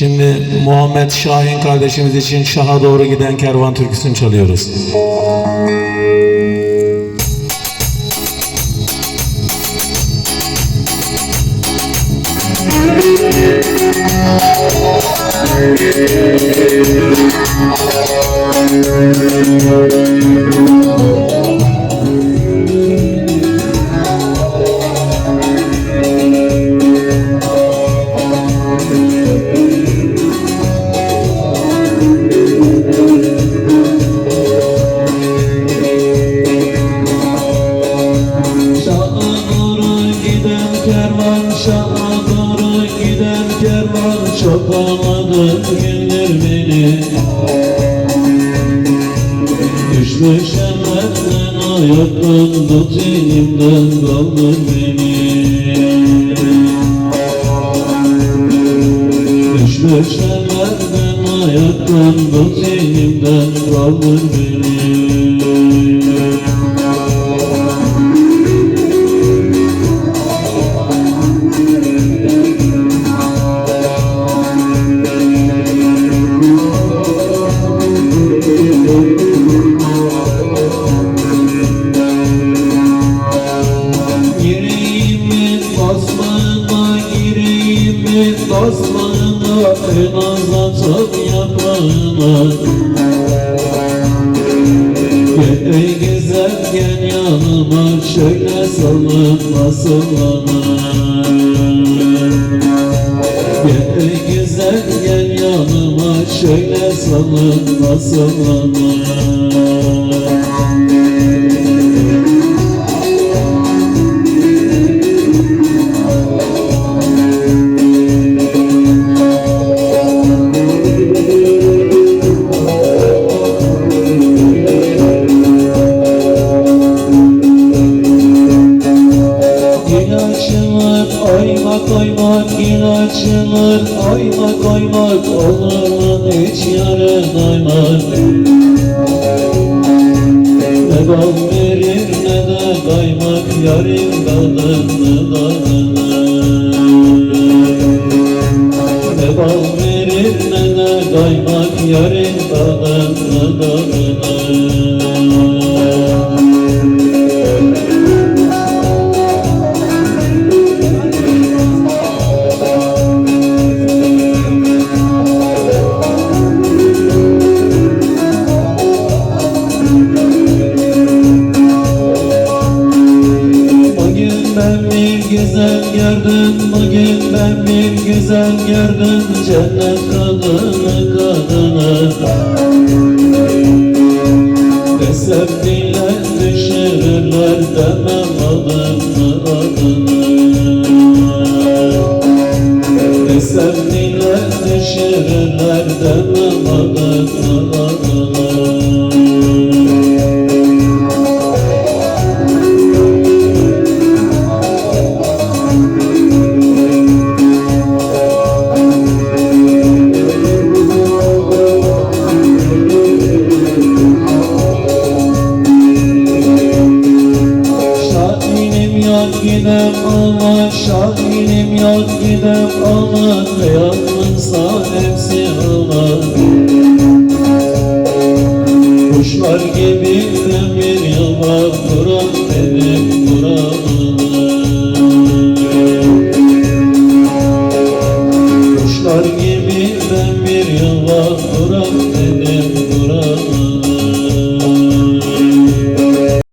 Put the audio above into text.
Şimdi Muhammed Şahin kardeşimiz için Şah'a doğru giden kervan türküsünü çalıyoruz. Şaha Şaha doğru giden kervan Çok ağladı güldür beni. Düşmüş emelden ayaktan Tut elimden kaldır beni. Düşmüş emelden ayaktan Tut elimden kaldır beni basmağına En azaltıp yaprağına Gel ey güzel gel yanıma Şöyle salınma sallana Gel güzel gel yanıma Şöyle salınma sallana oymak oymak Gün açılır, oymak oymak Olur mu hiç yarın oymak Ne bal verir ne de kaymak Yarın dalını dalını. Ne bal verir ne de kaymak Yarın dalını dalını güzel gördüm. Bugün ben bir güzel gördüm. Cennet kadını kadını. Desem dile düşürürler Demem adını adını. Desem dile düşürürler Demem gidem ama Yalnızsa hepsi ama Kuşlar gibi ben bir yıllar Duran benim duranımı Kuşlar gibi